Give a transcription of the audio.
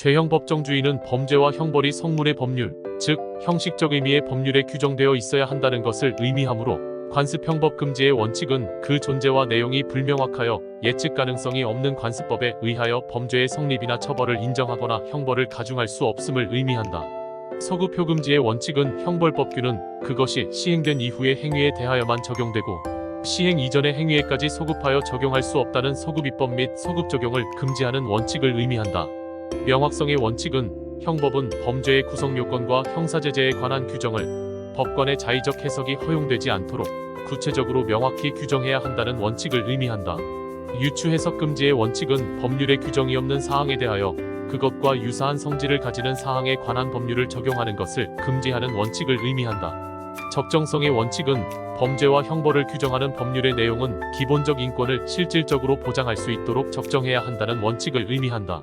죄형 법정주의는 범죄와 형벌이 성문의 법률, 즉 형식적 의미의 법률에 규정되어 있어야 한다는 것을 의미하므로 관습형법 금지의 원칙은 그 존재와 내용이 불명확하여 예측 가능성이 없는 관습법에 의하여 범죄의 성립이나 처벌을 인정하거나 형벌을 가중할 수 없음을 의미한다. 서구 표 금지의 원칙은 형벌법규는 그것이 시행된 이후의 행위에 대하여만 적용되고 시행 이전의 행위에까지 소급하여 적용할 수 없다는 서구비법 및 서급 적용을 금지하는 원칙을 의미한다. 명확성의 원칙은 형법은 범죄의 구성 요건과 형사제재에 관한 규정을 법관의 자의적 해석이 허용되지 않도록 구체적으로 명확히 규정해야 한다는 원칙을 의미한다. 유추 해석 금지의 원칙은 법률의 규정이 없는 사항에 대하여 그것과 유사한 성질을 가지는 사항에 관한 법률을 적용하는 것을 금지하는 원칙을 의미한다. 적정성의 원칙은 범죄와 형벌을 규정하는 법률의 내용은 기본적 인권을 실질적으로 보장할 수 있도록 적정해야 한다는 원칙을 의미한다.